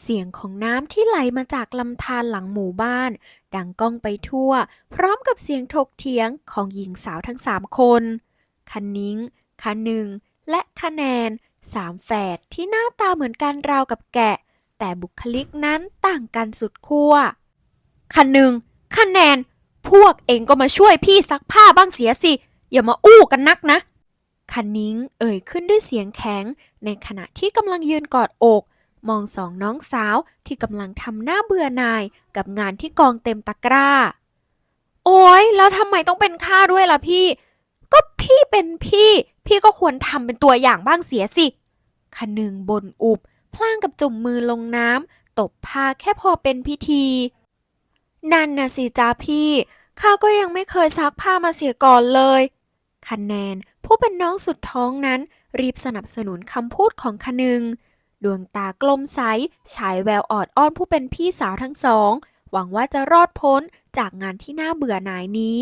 เสียงของน้ำที่ไหลมาจากลำธารหลังหมู่บ้าน ดังก้องไปทั่ว พร้อมกับเสียงถกเถียงของหญิงสาวทั้งสามคนคันนิ้งคันหนึ่ง และคะแนนสามแฝดที่หน้าตาเหมือนกันราวกับแกะ แต่บุคลิกนั้นต่างกันสุดขั้วคันหนึ่งคะแนน พวกเองก็มาช่วยพี่ซักผ้าบ้างเสียสิ อย่ามาอู้กันนักนะคันนิ้งเอ่ยขึ้นด้วยเสียงแข็ง ในขณะที่กำลังยืนกอดอก มองสองน้องสาวที่กำลังทำหน้าเบื่อหน่ายกับงานที่กองเต็มตะกร้า โอ้ยแล้วทำไมต้องเป็นข้าด้วยล่ะพี่ ก็พี่เป็นพี่ พี่ก็ควรทำเป็นตัวอย่างบ้างเสียสิคันหนึ่งบนอุบ พลางกับจุ่มมือลงน้ำตบผ้าแค่พอเป็นพิธี นั่นนะสิจ้าพี่ข้าก็ยังไม่เคยซักผ้ามาเสียก่อนเลยคะแนนผู้เป็นน้องสุดท้องนั้นรีบสนับสนุนคำพูดของคนึง ดวงตากลมใส ฉายแววออดอ้อนผู้เป็นพี่สาวทั้งสอง หวังว่าจะรอดพ้นจากงานที่น่าเบื่อหน่ายนี้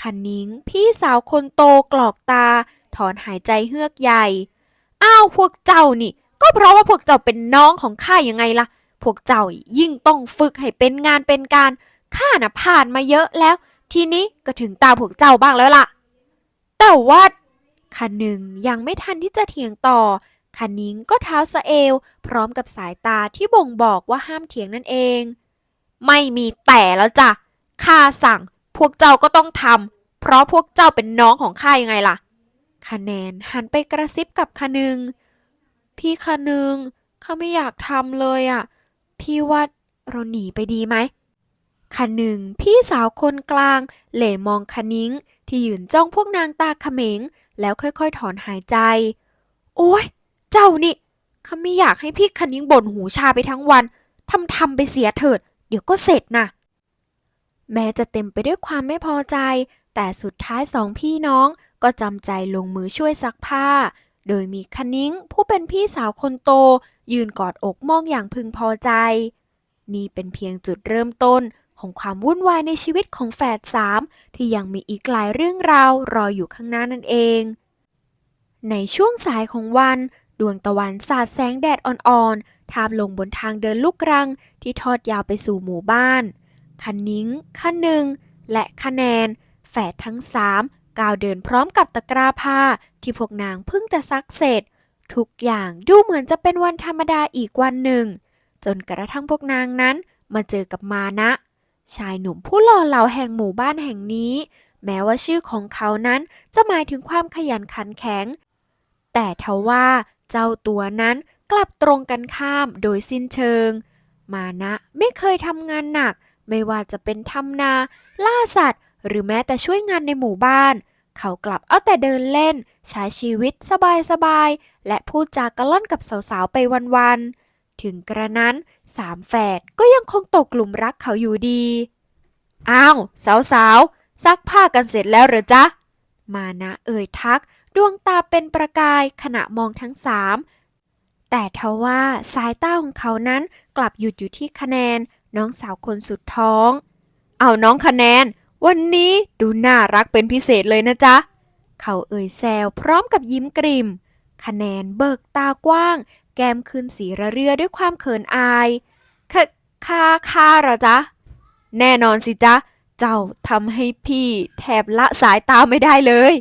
คันนิงพี่สาวคนโตกรอกตา ถอนหายใจเฮือกใหญ่ อ้าวพวกเจ้านี่ ก็เพราะว่าพวกเจ้าเป็นน้องของข้ายังไงล่ะ พวกเจ้ายิ่งต้องฝึกให้เป็นงานเป็นการ ข้าน่ะผ่านมาเยอะแล้ว ทีนี้ก็ถึงตาพวกเจ้าบ้างแล้วล่ะ แต่ว่าคันหนึ่งยังไม่ทันที่จะเถียงต่อ คันนิ้งก็เท้าสะเอว พร้อมกับสายตาที่บ่งบอกว่าห้ามเถียงนั่นเอง ไม่มีแต่แล้วจ้ะข้าสั่ง พวกเจ้าก็ต้องทำเพราะพวกเจ้าเป็นน้องของข้ายังไงล่ะคะแนนหันไปกระซิบกับคนึง พี่คนึงข้าไม่อยากทำเลยอะ พี่ว่าเราหนีไปดีไหมคนึงพี่สาวคนกลาง เหล่มองคนิ้ง ที่ยืนจ้องพวกนางตาเขมง แล้วค่อยๆ ถอนหายใจ โอ้ย เจ้านี่ข้าไม่อยากให้พี่คะนิ้งบ่นหูชาไปทั้งวันทำทำไปเสียเถิด เดี๋ยวก็เสร็จนะแม้จะเต็มไปด้วยความไม่พอใจ แต่สุดท้ายสองพี่น้องก็จำใจลงมือช่วยซักผ้า โดยมีคะนิ้งผู้เป็นพี่สาวคนโต ยืนกอดอกมองอย่างพึงพอใจ นี่เป็นเพียงจุดเริ่มต้นของความวุ่นวายในชีวิตของแฝดสามที่ยังมีอีกหลายเรื่องราวรออยู่ข้างหน้านั่นเอง ในช่วงสายของวัน ดวงตะวันสาดแสงแดดอ่อนๆ ทาบลงบนทางเดินลูกรังที่ทอดยาวไปสู่หมู่บ้าน คันนิ้ง คันหนึ่ง และคะแนน แฝดทั้งสามก้าวเดินพร้อมกับตะกร้าผ้าที่พวกนางเพิ่งจะซักเสร็จ ทุกอย่างดูเหมือนจะเป็นวันธรรมดาอีกวันหนึ่ง จนกระทั่งพวกนางนั้นมาเจอกับมานะ ชายหนุ่มผู้หล่อเหลาแห่งหมู่บ้านแห่งนี้ แม้ว่าชื่อของเขานั้นจะหมายถึงความขยันขันแข็ง แต่ทว่าเจ้าตัวนั้นกลับตรงกันข้ามโดยสิ้นเชิง มานะไม่เคยทำงานหนัก ไม่ว่าจะเป็นทำนา ล่าสัตว์ หรือแม้แต่ช่วยงานในหมู่บ้าน เขากลับเอาแต่เดินเล่น ใช้ชีวิตสบายๆ และพูดจากระล่อนกับสาวๆ ไปวันๆ ถึงกระนั้นสามแฝดก็ยังคงตกกลุ่มรักเขาอยู่ดี อ้าว สาวๆซักผ้ากันเสร็จแล้วหรือจ๊ะ มานะเอ่ยทัก ดวงตาเป็นประกายขณะมองทั้งสามแต่ทว่าสายตาของเขานั้นกลับหยุดอยู่ที่คะแนนน้องสาวคนสุดท้อง เอาน้องคะแนน วันนี้ดูน่ารักเป็นพิเศษเลยนะจ๊ะ เขาเอ่ยแซวพร้อมกับยิ้มกริมคะแนนเบิกตากว้าง แก้มขึ้นสีระเรือด้วยความเขินอายคคาคาเหรอจ๊ะ แน่นอนสิจ๊ะ เจ้าทำให้พี่แทบละสายตาไม่ได้เลย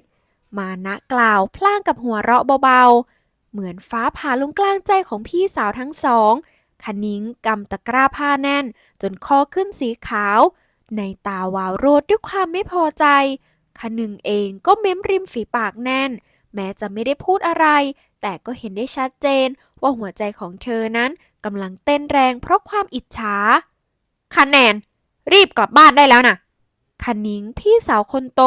มานะกล่าวพลางกับหัวเราะเบาๆ เหมือนฟ้าผ่าลงกลางใจของพี่สาวทั้งสองคนิ้งกำตะกร้าผ้าแน่น จนคอขึ้นสีขาว ในตาวาวโรดด้วยความไม่พอใจคนึงเองก็เม้มริมฝีปากแน่น แม้จะไม่ได้พูดอะไร แต่ก็เห็นได้ชัดเจนว่าหัวใจของเธอนั้นกำลังเต้นแรงเพราะความอิจฉาคะแนน รีบกลับบ้านได้แล้วนะคนิงพี่สาวคนโต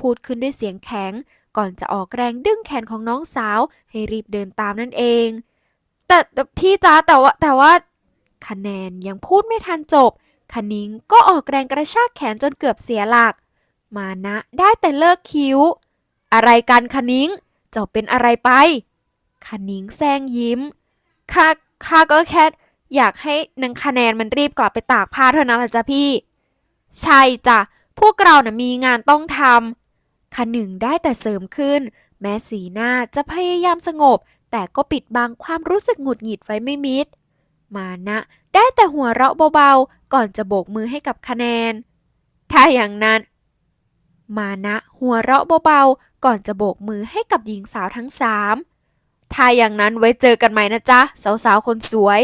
พูดขึ้นด้วยเสียงแข็ง ก่อนจะออกแรงดึงแขนของน้องสาว ให้รีบเดินตามนั่นเอง แต่แต่พี่จ้าแต่ว่าแต่ว่า คะแนนยังพูดไม่ทันจบคนิงก็ออกแรงกระชากแขนจนเกือบเสียหลัก มานะได้แต่เลิกคิ้ว อะไรกันคนิงเจ้าเป็นอะไรไปคนิงแซงยิ้มข้าข้าก็แค่อยากให้นางคะแนนมันรีบกลับไปตากผ้าเท่านั้นแหละจ้ะพี่ ใช่จ้ะพวกเรานะ่ะมีงานต้องทำ คะหนึ่งได้แต่เสริมขึ้น แม้สีหน้าจะพยายามสงบ แต่ก็ปิดบังความรู้สึกหงุดหงิดไว้ไม่มิด มานะได้แต่หัวเราะเบาๆ ก่อนจะโบกมือให้กับคะแนน ถ้าอย่างนั้น มานะหัวเราะเบาๆ ก่อนจะโบกมือให้กับหญิงสาวทั้งสามถ้าอย่างนั้นไว้เจอกันใหม่นะจ๊ะ สาวๆ คนสวย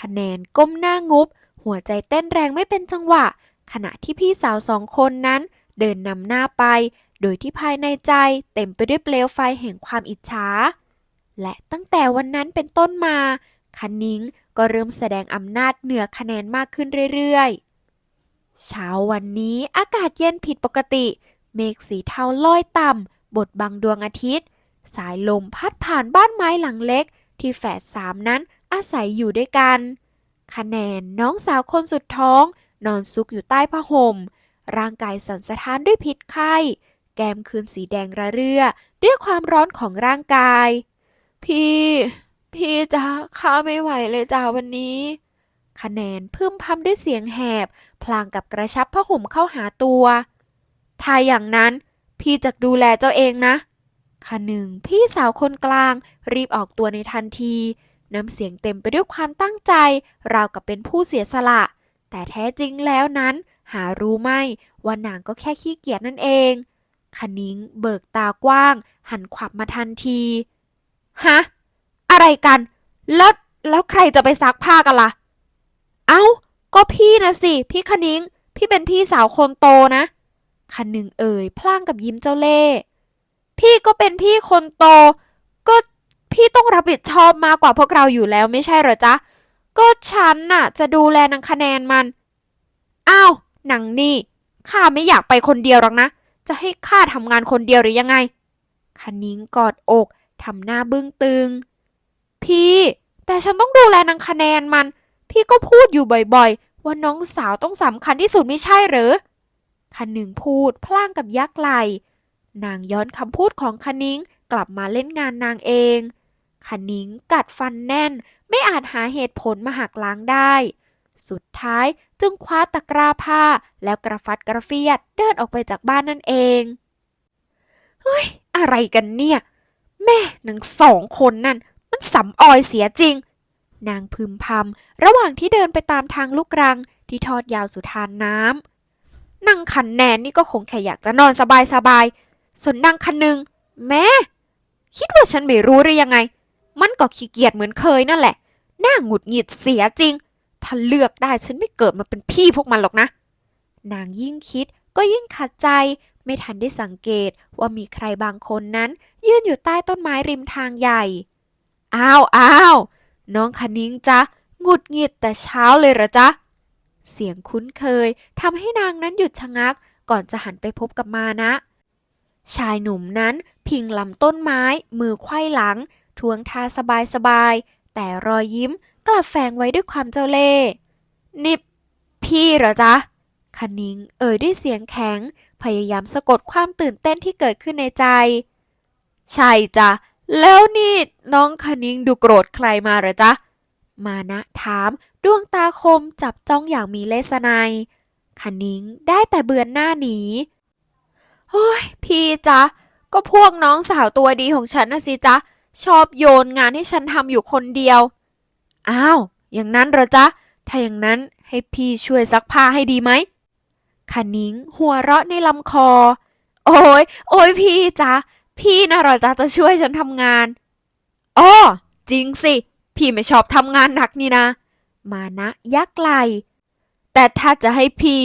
คะแนนก้มหน้างุบ หัวใจเต้นแรงไม่เป็นจังหวะ ขณะที่พี่สาวสองคนนั้น เดินนำหน้าไป โดยที่ภายในใจเต็มไปด้วยเปลวไฟแห่งความอิจฉา และตั้งแต่วันนั้นเป็นต้นมาคันนิ้งก็เริ่มแสดงอำนาจเหนือคะแนนมากขึ้นเรื่อยๆ เช้าวันนี้อากาศเย็นผิดปกติ เมฆสีเทาลอยต่ำบดบังดวงอาทิตย์ สายลมพัดผ่านบ้านไม้หลังเล็ก ที่แฝดสามนั้นอาศัยอยู่ด้วยกัน คะแนนน้องสาวคนสุดท้อง นอนซุกอยู่ใต้ผ้าห่มร่างกายสั่นสะท้านด้วยพิษไข้ แก้มคืนสีแดงระเรื่อ ด้วยความร้อนของร่างกาย พี่ พี่จ้าข้าไม่ไหวเลยจ้าวันนี้ คะแนนพึมพำด้วยเสียงแหบ พลางกับกระชับผ้าห่มเข้าหาตัว ถ้าอย่างนั้นพี่จะดูแลเจ้าเองนะคะหนึ่งพี่สาวคนกลาง รีบออกตัวในทันทีน้ำเสียงเต็มไปด้วยความตั้งใจ ราวกับเป็นผู้เสียสละ แต่แท้จริงแล้วนั้น หารู้ไหมว่านางก็แค่ขี้เกียจนั่นเอง คณิ้งเบิกตากว้าง หันขวับมาทันที ฮะ อะไรกัน แล้ว แล้วใครจะไปซักผ้ากันล่ะ เอ้า ก็พี่นะสิ พี่คณิ้ง พี่เป็นพี่สาวคนโตนะคันหนึ่งเอ่ย พลางกับยิ้มเจ้าเล่พี่ก็เป็นพี่คนโต ก็พี่ต้องรับผิดชอบมากกว่าพวกเราอยู่แล้วไม่ใช่เหรอจ๊ะ ก็ฉันน่ะ จะดูแลนางคะแนนมัน อ้าว หนังนี่ ข้าไม่อยากไปคนเดียวหรอกนะ จะให้ข้าทำงานคนเดียวหรือยังไง คณิ้งกอดอกทำหน้าบึ้งตึง พี่ แต่ฉันต้องดูแลนางคะแนนมัน พี่ก็พูดอยู่บ่อยๆ ว่าน้องสาวต้องสำคัญที่สุดไม่ใช่หรือ คันหนึ่งพูดพลางกับยักไหล นางย้อนคำพูดของคณิ้งกลับมาเล่นงานนางเอง คณิ้งกัดฟันแน่นไม่อาจหาเหตุผลมาหักล้างได้ สุดท้ายจึงคว้าตะกร้าผ้าแล้วกระฟัดกระเฟียดเดินออกไปจากบ้านนั่นเอง เฮ้ย อะไรกันเนี่ย แม่นางสองคนนั่น มันสำออยเสียจริง นางพึมพำระหว่างที่เดินไปตามทางลูกรังที่ทอดยาวสุดทานน้ำนางคันแนนนี่ก็คงแค่อยากจะนอนสบายๆส่วนนางคันหนึ่งแม่ คิดว่าฉันไม่รู้หรือยังไง มันก็ขี้เกียจเหมือนเคยนั่นแหละ น่าหงุดหงิดเสียจริง ถ้าเลือกได้ฉันไม่เกิดมาเป็นพี่พวกมันหรอกนะ นางยิ่งคิดก็ยิ่งขัดใจไม่ทันได้สังเกตว่ามีใครบางคนนั้น ยืนอยู่ใต้ต้นไม้ริมทางใหญ่ อ้าวอ้าวน้องคณิ้งจ๊ะหงุดหงิดแต่เช้าเลยหรอจ๊ะ เสียงคุ้นเคยทำให้นางนั้นหยุดชะงัก ก่อนจะหันไปพบกับมานะ ชายหนุ่มนั้นพิงลำต้นไม้ มือไขว้หลัง ทวงท่าสบายๆ แต่รอยยิ้ม กลับแฝงไว้ด้วยความเจ้าเล่ห์นี่พี่เหรอจ๊ะคณิงเอ่ยด้วยเสียงแข็ง พยายามสะกดความตื่นเต้นที่เกิดขึ้นในใจ ใช่จ้ะ แล้วนี่น้องคณิงดูโกรธใครมาเหรอจ๊ะ มานะถามดวงตาคมจับจ้องอย่างมีเลสไนยคณิงได้แต่เบือนหน้าหนีเฮ้ยพี่จ๊ะ ก็พวกน้องสาวตัวดีของฉันนะสิจ๊ะ ชอบโยนงานให้ฉันทำอยู่คนเดียว อ้าว อย่างนั้นเหรอจ๊ะ ถ้าอย่างนั้นให้พี่ช่วยซักผ้าให้ดีไหมคณิงหัวเราะในลำคอ โอ้ย โอ้ยพี่จ๊ะ พี่นะเหรอจ๊ะจะช่วยฉันทำงานอ้อจริงสิ พี่ไม่ชอบทำงานหนักนี่นะ มานะยักไหลแต่ถ้าจะให้พี่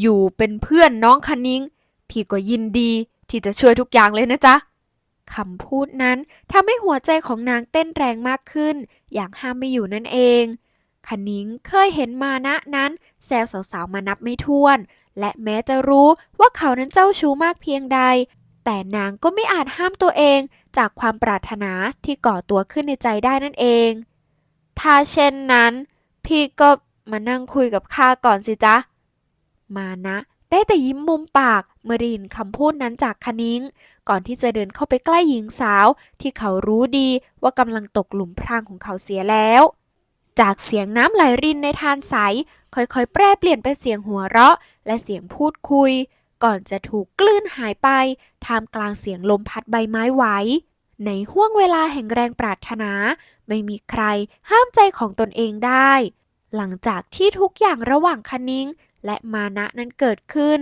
อยู่เป็นเพื่อนน้องคณิง พี่ก็ยินดีที่จะช่วยทุกอย่างเลยนะจ๊ะ คำพูดนั้นทำให้หัวใจของนางเต้นแรงมากขึ้น อย่างห้ามไม่อยู่นั่นเองคณิงเคยเห็นมานะนั้นแซวสาวๆมานับไม่ถ้วน และแม้จะรู้ว่าเขานั้นเจ้าชู้มากเพียงใด แต่นางก็ไม่อาจห้ามตัวเองจากความปรารถนาที่ก่อตัวขึ้นในใจได้นั่นเอง ถ้าเช่นนั้น พี่ก็มานั่งคุยกับข้าก่อนสิจ๊ะ มานะ ได้แต่ยิ้มมุมปากเมื่อได้ยินคำพูดนั้นจากคณิ้ง ก่อนที่จะเดินเข้าไปใกล้หญิงสาวที่เขารู้ดีว่ากำลังตกหลุมพรางของเขาเสียแล้ว จากเสียงน้ำไหลรินในทานใส ค่อยๆ แปรเปลี่ยนเป็นเสียงหัวเราะ และเสียงพูดคุย ก่อนจะถูกกลืนหายไปท่ามกลางเสียงลมพัดใบไม้ไหวในห้วงเวลาแห่งแรงปรารถนา ไม่มีใครห้ามใจของตนเองได้ หลังจากที่ทุกอย่างระหว่างคณิ้งและมานะนั้นเกิดขึ้น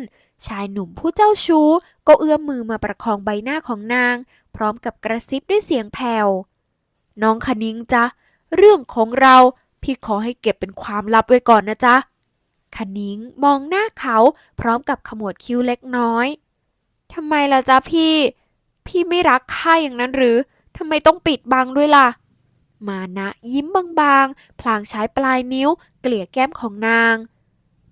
ชายหนุ่มผู้เจ้าชู้ ก็เอื้อมมือมาประคองใบหน้าของนาง พร้อมกับกระซิบด้วยเสียงแผ่วน้องคณิงจ๊ะ เรื่องของเราพี่ขอให้เก็บเป็นความลับไว้ก่อนนะจ๊ะคณิงมองหน้าเขาพร้อมกับขมวดคิ้วเล็กน้อยทำไมล่ะจ๊ะพี่ พี่ไม่รักข้าอย่างนั้นหรือทำไมต้องปิดบังด้วยล่ะ มานะยิ้มบางๆ พลางใช้ปลายนิ้ว เกลี่ยแก้มของนาง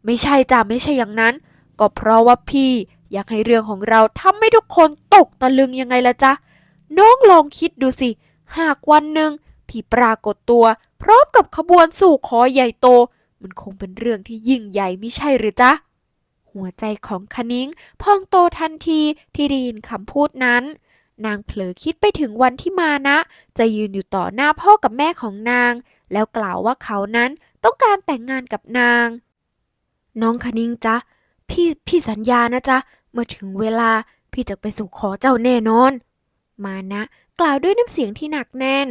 ไม่ใช่จ้ะไม่ใช่อย่างนั้น ก็เพราะว่าพี่อยากให้เรื่องของเราทำให้ทุกคนตกตะลึงยังไงล่ะจ๊ะ น้องลองคิดดูสิ หากวันหนึ่งพี่ปรากฏตัว พร้อมกับขบวนสู่ขอใหญ่โต มันคงเป็นเรื่องที่ยิ่งใหญ่ไม่ใช่หรือจ๊ะ หัวใจของคณิ้งพองโตทันทีที่ได้ยินคำพูดนั้น นางเผลอคิดไปถึงวันที่มานะ จะยืนอยู่ต่อหน้าพ่อกับแม่ของนาง แล้วกล่าวว่าเขานั้นต้องการแต่งงานกับนาง น้องคณิ้งจ๊ะ พี่พี่สัญญานะจ๊ะ เมื่อถึงเวลาพี่จะไปสู่ขอเจ้าแน่นอน มานะกล่าวด้วยน้ำเสียงที่หนักแน่น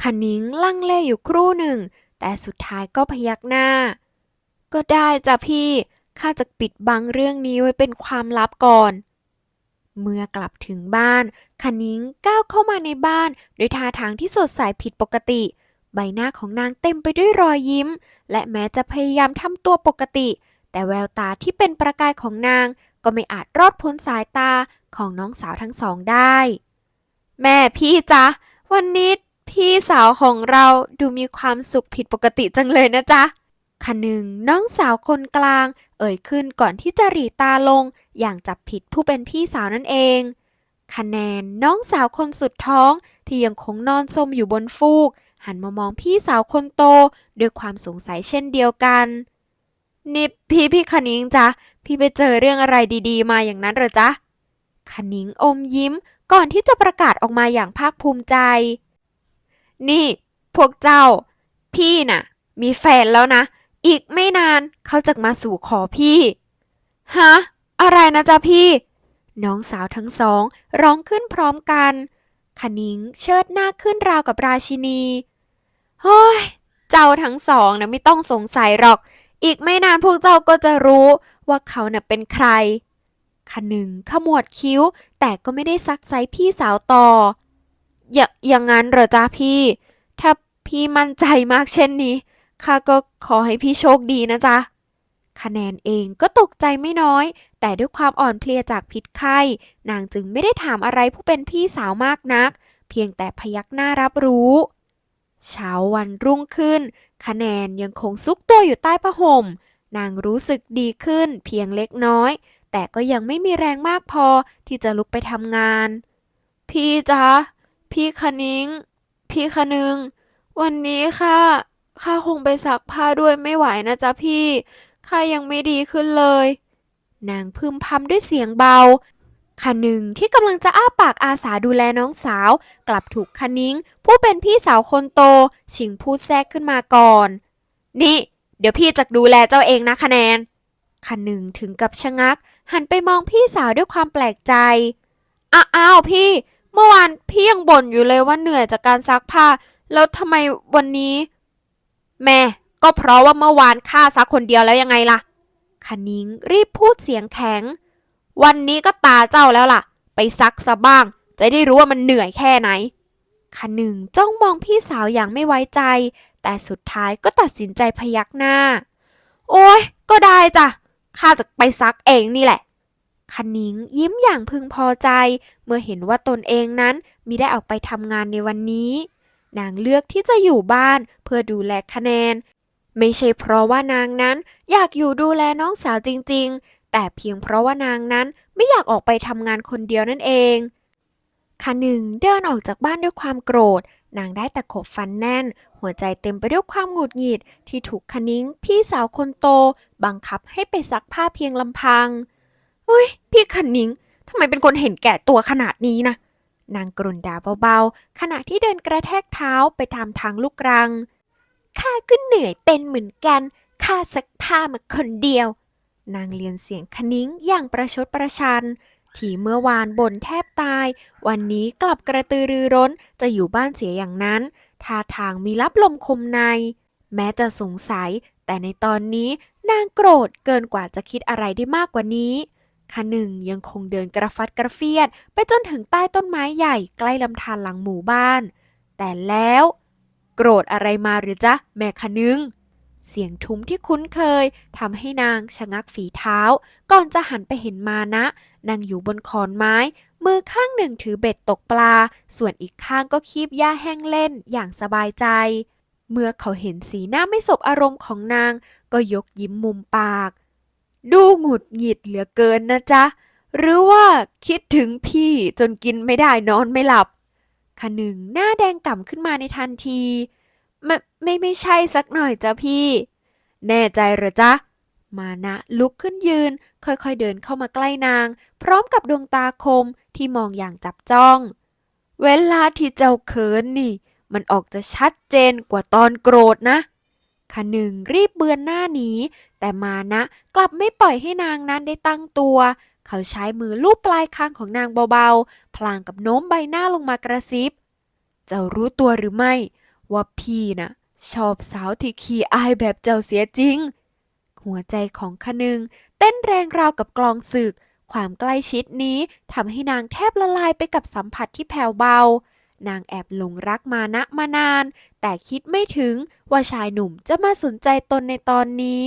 คณิ้งลังเลอยู่ครู่หนึ่ง แต่สุดท้ายก็พยักหน้า ก็ได้จ้ะพี่ ข้าจะปิดบังเรื่องนี้ไว้เป็นความลับก่อน เมื่อกลับถึงบ้านคณิ้งก้าวเข้ามาในบ้านด้วยท่าทางที่สดใสผิดปกติ ใบหน้าของนางเต็มไปด้วยรอยยิ้ม และแม้จะพยายามทำตัวปกติ แต่แววตาที่เป็นประกายของนางก็ไม่อาจรอดพ้นสายตาของน้องสาวทั้งสองได้ แม่พี่จ๊ะ วันนี้พี่สาวของเราดูมีความสุขผิดปกติจังเลยนะจ๊ะคันหนึ่งน้องสาวคนกลาง เอ่ยขึ้นก่อนที่จะหรีตาลง อย่างจับผิดผู้เป็นพี่สาวนั่นเอง คะแนนน้องสาวคนสุดท้องที่ยังคงนอนซมอยู่บนฟูก หันมามองพี่สาวคนโตด้วยความสงสัยเช่นเดียวกัน นี่พี่พี่คณิงจ๊ะ พี่ไปเจอเรื่องอะไรดีๆ มาอย่างนั้นเหรอจ๊ะคณิงอมยิ้มก่อนที่จะประกาศออกมาอย่างภาคภูมิใจ นี่ พวกเจ้า พี่น่ะ มีแฟนแล้วนะ อีกไม่นานเขาจะมาสู่ขอพี่ ฮะ อะไรนะจ๊ะพี่ น้องสาวทั้งสองร้องขึ้นพร้อมกันคณิงเชิดหน้าขึ้นราวกับราชินี เฮ้ย เจ้าทั้งสองนะไม่ต้องสงสัยหรอก อีกไม่นานพวกเจ้าก็จะรู้ว่าเขาน่ะเป็นใครขนึงขมวดคิ้ว แต่ก็ไม่ได้ซักไซพี่สาวต่อ อย่าอย่างนั้นเหรอจ้าพี่ ถ้าพี่มั่นใจมากเช่นนี้ข้าก็ขอให้พี่โชคดีนะจ๊ะ คะแนนเองก็ตกใจไม่น้อย แต่ด้วยความอ่อนเพลียจากพิษไข้ นางจึงไม่ได้ถามอะไรผู้เป็นพี่สาวมากนัก เพียงแต่พยักหน้ารับรู้ เช้าวันรุ่งขึ้น คะแนนยังคงซุกตัวอยู่ใต้ผ้าห่ม นางรู้สึกดีขึ้นเพียงเล็กน้อย แต่ก็ยังไม่มีแรงมากพอที่จะลุกไปทำงาน พี่จ๊ะ พี่คณิง พี่คนึง วันนี้ค่ะข้าคงไปซักผ้าด้วยไม่ไหวนะจ๊ะพี่ข้ายังไม่ดีขึ้นเลย นางพึมพำด้วยเสียงเบา คนึงที่กำลังจะอ้าปากอาสาดูแลน้องสาว กลับถูกคณิงผู้เป็นพี่สาวคนโต ชิงพูดแทรกขึ้นมาก่อน นี่ เดี๋ยวพี่จะดูแลเจ้าเองนะคะแนนคนึงถึงกับชะงัก หันไปมองพี่สาวด้วยความแปลกใจอ้าวพี่ เมื่อวานพี่ยังบ่นอยู่เลยว่าเหนื่อยจากการซักผ้า แล้วทำไมวันนี้ แม่ก็เพราะว่าเมื่อวานข้าซักคนเดียวแล้วยังไงล่ะคณิงรีบพูดเสียงแข็ง วันนี้ก็ตาเจ้าแล้วล่ะ ไปซักซะบ้าง จะได้รู้ว่ามันเหนื่อยแค่ไหนคนึงจ้องมองพี่สาวอย่างไม่ไว้ใจ แต่สุดท้ายก็ตัดสินใจพยักหน้า โอ้ยก็ได้จ้ะข้าจะไปซักเองนี่แหละคณิงยิ้มอย่างพึงพอใจ เมื่อเห็นว่าตนเองนั้นมิได้ออกไปทำงานในวันนี้ นางเลือกที่จะอยู่บ้านเพื่อดูแลคะแนน ไม่ใช่เพราะว่านางนั้นอยากอยู่ดูแลน้องสาวจริง แต่เพียงเพราะว่านางนั้นไม่อยากออกไปทำงานคนเดียวนั่นเองคะหนึ่งเดินออกจากบ้านด้วยความโกรธ นางได้แต่ขบฟันแน่น หัวใจเต็มไปด้วยความหงุดหงิดที่ถูกคณิ้ง พี่สาวคนโต บังคับให้ไปซักผ้าเพียงลำพังเฮ้ย พี่คณิ้งทำไมเป็นคนเห็นแก่ตัวขนาดนี้นะนางกรุนด่าเบาๆ ขณะที่เดินกระแทกเท้าไปตามทางลูกรังข้าก็เหนื่อยเป็นเหมือนกันข้าซักผ้ามาคนเดียว นางเลียนเสียงคนิ้งอย่างประชดประชัน ที่เมื่อวานบ่นแทบตาย วันนี้กลับกระตือรือร้นจะอยู่บ้านเสียอย่างนั้นท่าทางมีลับลมคมใน แม้จะสงสัย แต่ในตอนนี้นางโกรธเกินกว่าจะคิดอะไรได้มากกว่านี้คหนึ่งยังคงเดินกระฟัดกระเฟียด ไปจนถึงใต้ต้นไม้ใหญ่ใกล้ลำธารหลังหมู่บ้าน แต่แล้ว โกรธอะไรมาหรือจ๊ะแม่คะนึง เสียงทุ้มที่คุ้นเคยทำให้นางชะงักฝีเท้า ก่อนจะหันไปเห็นมานะนั่งอยู่บนขอนไม้ มือข้างหนึ่งถือเบ็ดตกปลา ส่วนอีกข้างก็คีบหญ้าแห้งเล่นอย่างสบายใจ เมื่อเขาเห็นสีหน้าไม่สบอารมณ์ของนาง ก็ยกยิ้มมุมปาก ดูหงุดหงิดเหลือเกินนะจ๊ะ หรือว่าคิดถึงพี่จนกินไม่ได้นอนไม่หลับขนึงหน้าแดงก่ำขึ้นมาในทันที ไม่ไม่ไม่ใช่สักหน่อยจ้ะพี่ แน่ใจเหรอจ๊ะ มานะลุกขึ้นยืน ค่อยๆเดินเข้ามาใกล้นาง พร้อมกับดวงตาคมที่มองอย่างจับจ้อง เวลาที่เจ้าเขินนี่ มันออกจะชัดเจนกว่าตอนโกรธนะขนึงรีบเบือนหน้าหนี แต่มานะกลับไม่ปล่อยให้นางนั้นได้ตั้งตัว เขาใช้มือลูบปลายคางของนางเบาๆ พลางกับโน้มใบหน้าลงมากระซิบ เจ้ารู้ตัวหรือไม่ ว่าพี่น่ะชอบสาวที่ขี้อายแบบเจ้าเสียจริง หัวใจของขนึง เต้นแรงราวกับกลองศึก ความใกล้ชิดนี้ทำให้นางแทบละลายไปกับสัมผัสที่แผ่วเบา นางแอบหลงรักมานะมานาน แต่คิดไม่ถึงว่าชายหนุ่มจะมาสนใจตนในตอนนี้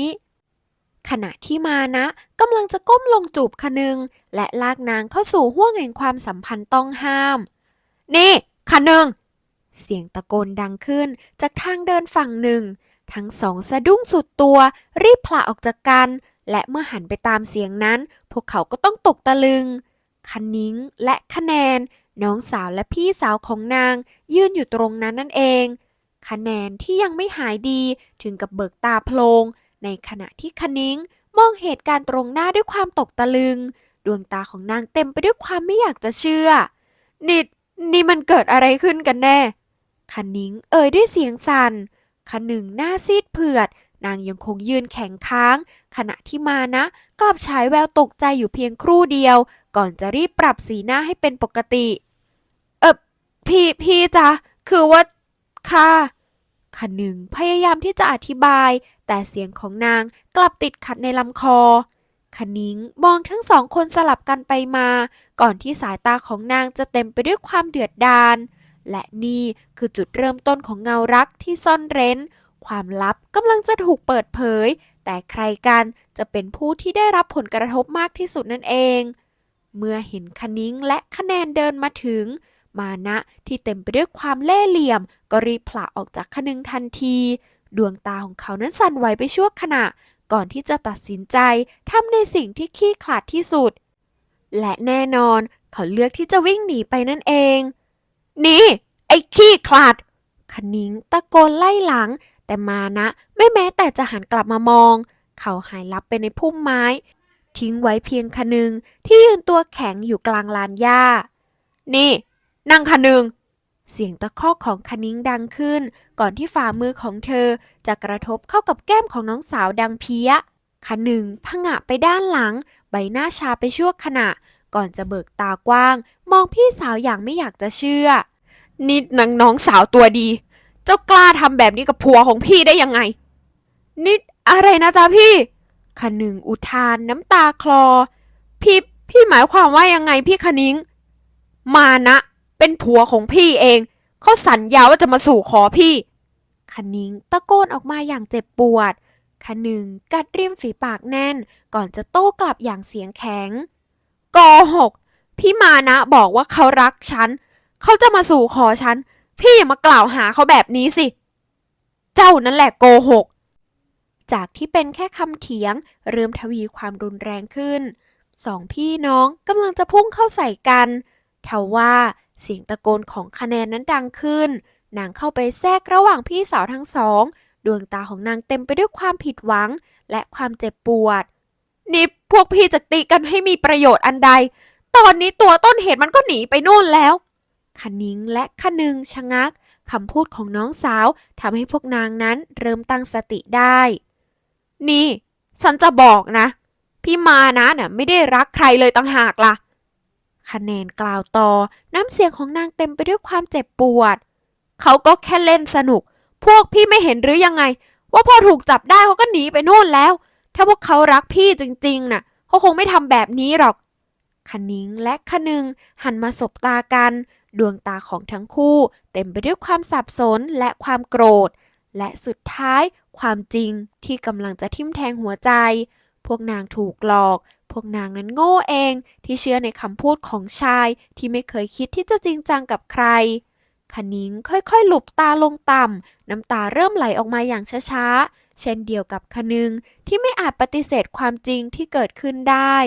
ขณะที่มานะกำลังจะก้มลงจูบขนึง และลากนางเข้าสู่ห้วงแห่งความสัมพันธ์ต้องห้าม นี่ขนึง เสียงตะโกนดังขึ้นจากทางเดินฝั่งหนึ่ง ทั้งสองสะดุ้งสุดตัว รีบผละออกจากกัน และเมื่อหันไปตามเสียงนั้น พวกเขาก็ต้องตกตะลึง คนิ้งและคะแนน น้องสาวและพี่สาวของนาง ยืนอยู่ตรงนั้นนั่นเอง คะแนนที่ยังไม่หายดีถึงกับเบิกตาโพลง ในขณะที่คนิ้งมองเหตุการณ์ตรงหน้าด้วยความตกตะลึง ดวงตาของนางเต็มไปด้วยความไม่อยากจะเชื่อนี่นี่มันเกิดอะไรขึ้นกันแน่ คนิ้งเอ่ยด้วยเสียงสั่นคหนึ่งหน้าซีดเผือด นางยังคงยืนแข็งค้าง ขณะที่มานะ กลับฉายแววตกใจอยู่เพียงครู่เดียว ก่อนจะรีบปรับสีหน้าให้เป็นปกติ เออพี่พี่จ๊ะคือว่าค่ะขนึงพยายามที่จะอธิบาย แต่เสียงของนางกลับติดขัดในลำคอขนิงมองทั้งสองคนสลับกันไปมา ก่อนที่สายตาของนางจะเต็มไปด้วยความเดือดดาล และนี่คือจุดเริ่มต้นของเงารักที่ซ่อนเร้น ความลับกำลังจะถูกเปิดเผย แต่ใครกันจะเป็นผู้ที่ได้รับผลกระทบมากที่สุดนั่นเอง เมื่อเห็นคนิ้งและคะแนนเดินมาถึง มานะที่เต็มไปด้วยความเล่ห์เหลี่ยม ก็รีบผละออกจากคนึงทันที ดวงตาของเขานั้นสั่นไหวไปชั่วขณะ ก่อนที่จะตัดสินใจทำในสิ่งที่ขี้ขลาดที่สุด และแน่นอนเขาเลือกที่จะวิ่งหนีไปนั่นเอง นี่ ไอ้ขี้ขลาดคณิงตะโกนไล่หลัง แต่มานะไม่แม้แต่จะหันกลับมามอง เขาหายลับไปในพุ่มไม้ ทิ้งไว้เพียงคนึง ที่ยืนตัวแข็งอยู่กลางลานหญ้า นี่ นั่งคนึง เสียงตะคอกของคนิ้งดังขึ้น ก่อนที่ฝ่ามือของเธอจะกระทบเข้ากับแก้มของน้องสาวดังเพี้ยคนึงผงะไปด้านหลัง ใบหน้าชาไปชั่วขณะ ก่อนจะเบิกตากว้าง มองพี่สาวอย่างไม่อยากจะเชื่อนี่นางน้องสาวตัวดี เจ้ากล้าทำแบบนี้กับผัวของพี่ได้ยังไงนี่อะไรนะจ๊ะพี่ขนึงอุทานน้ำตาคลอ พี่พี่หมายความว่ายังไงพี่คณิง มานะ เป็นผัวของพี่เองเขาสัญญาว่าจะมาสู่ขอพี่คณิงตะโกนออกมาอย่างเจ็บปวด คนึงกัดริมฝีปากแน่น ก่อนจะโต้กลับอย่างเสียงแข็ง โกหก พี่มานะ บอกว่าเขารักฉัน เขาจะมาสู่ขอฉัน พี่อย่ามากล่าวหาเขาแบบนี้สิ เจ้านั่นแหละโกหก จากที่เป็นแค่คำเถียง เริ่มทวีความรุนแรงขึ้น สองพี่น้องกำลังจะพุ่งเข้าใส่กันทว่าเสียงตะโกนของคะแนนนั้นดังขึ้น นางเข้าไปแทรกระหว่างพี่สาวทั้งสอง ดวงตาของนางเต็มไปด้วยความผิดหวังและความเจ็บปวด นี่พวกพี่จะตีกันให้มีประโยชน์อันใด ตอนนี้ตัวต้นเหตุมันก็หนีไปนู่นแล้วคณิงและคนึงชะงักคำพูดของน้องสาวทำให้พวกนางนั้นเริ่มตั้งสติได้ นี่ ฉันจะบอกนะ พี่มานะน่ะไม่ได้รักใครเลยต่างหากล่ะคะแนนกล่าวต่อน้ำเสียงของนางเต็มไปด้วยความเจ็บปวด เขาก็แค่เล่นสนุก พวกพี่ไม่เห็นหรือยังไง ว่าพอถูกจับได้เขาก็หนีไปโน่นแล้ว ถ้าพวกเขารักพี่จริงๆน่ะเขาคงไม่ทำแบบนี้หรอก คณิงและคนึงหันมาสบตากัน ดวงตาของทั้งคู่ เต็มไปด้วยความสับสนและความโกรธ และสุดท้ายความจริงที่กำลังจะทิ่มแทงหัวใจ พวกนางถูกหลอก พวกนางนั้นโง่เองที่เชื่อในคำพูดของชายที่ไม่เคยคิดที่จะจริงจังกับใครคณิงค่อยๆ หลุบตาลงต่ำน้ำตาเริ่มไหลออกมาอย่างช้าๆ เช่นเดียวกับคนึงที่ไม่อาจปฏิเสธความจริงที่เกิดขึ้นได้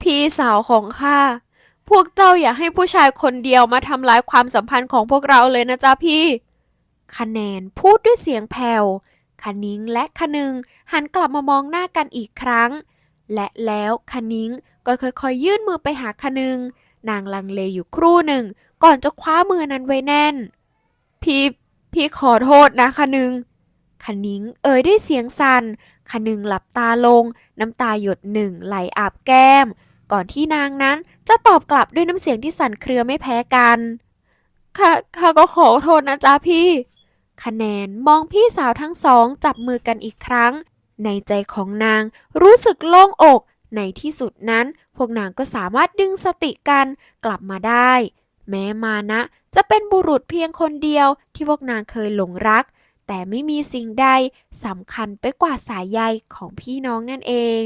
พี่สาวของข้าพวกเจ้าอย่าให้ผู้ชายคนเดียวมาทำร้ายความสัมพันธ์ของพวกเราเลยนะจ๊ะพี่ คะแนนพูดด้วยเสียงแผ่วคณิงและคนึงหันกลับมามองหน้ากันอีกครั้ง และแล้วคณิงก็ค่อยๆยื่นมือไปหาคนึง นางลังเลอยู่ครู่หนึ่ง ก่อนจะคว้ามือนั้นไว้แน่น พี่พี่ขอโทษนะคนึง คณิงเอ่ยด้วยเสียงสัน่นคนึงหลับตาลง น้ำตาหยดหนึ่งไหลอาบแก้ม ก่อนที่นางนั้นจะตอบกลับด้วยน้ำเสียงที่สั่นเครือไม่แพ้กันข้าข้าก็ขอโทษนะจ๊ะพี่ คะแนนมองพี่สาวทั้งสองจับมือกันอีกครั้ง ในใจของนางรู้สึกโล่งอก ในที่สุดนั้น พวกนางก็สามารถดึงสติกันกลับมาได้ แม้มานะ จะเป็นบุรุษเพียงคนเดียวที่พวกนางเคยหลงรัก แต่ไม่มีสิ่งใดสำคัญไปกว่าสายใยของพี่น้องนั่นเอง